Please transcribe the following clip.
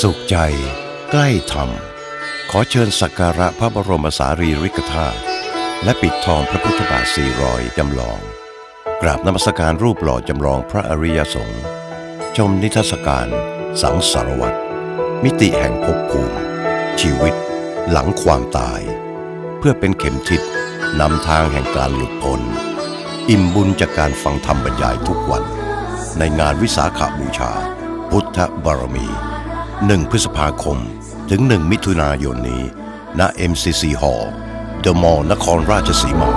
สุขใจใกล้ธรรม ขอเชิญสักการะพระบรมสารีริกธาตุและปิดทองพระพุทธบาทสี่รอยจำลอง กราบนมัสการรูปหล่อจำลองพระอริยสงฆ์ชมนิทรรศการสังสารวัตรมิติแห่งภพภูมิ ชีวิต หลังความตาย เพื่อเป็นเข็มทิศนำทางแห่งการหลุดพ้น อิ่มบุญจากการฟังธรรมบรรยายทุกวัน ในงานวิสาขาบูชา พุทธบารมี 1 พฤษภาคม ถึง 1 มิถุนายนนี้ ณ MCC Hall เดอะมอลล์นครราชสีมา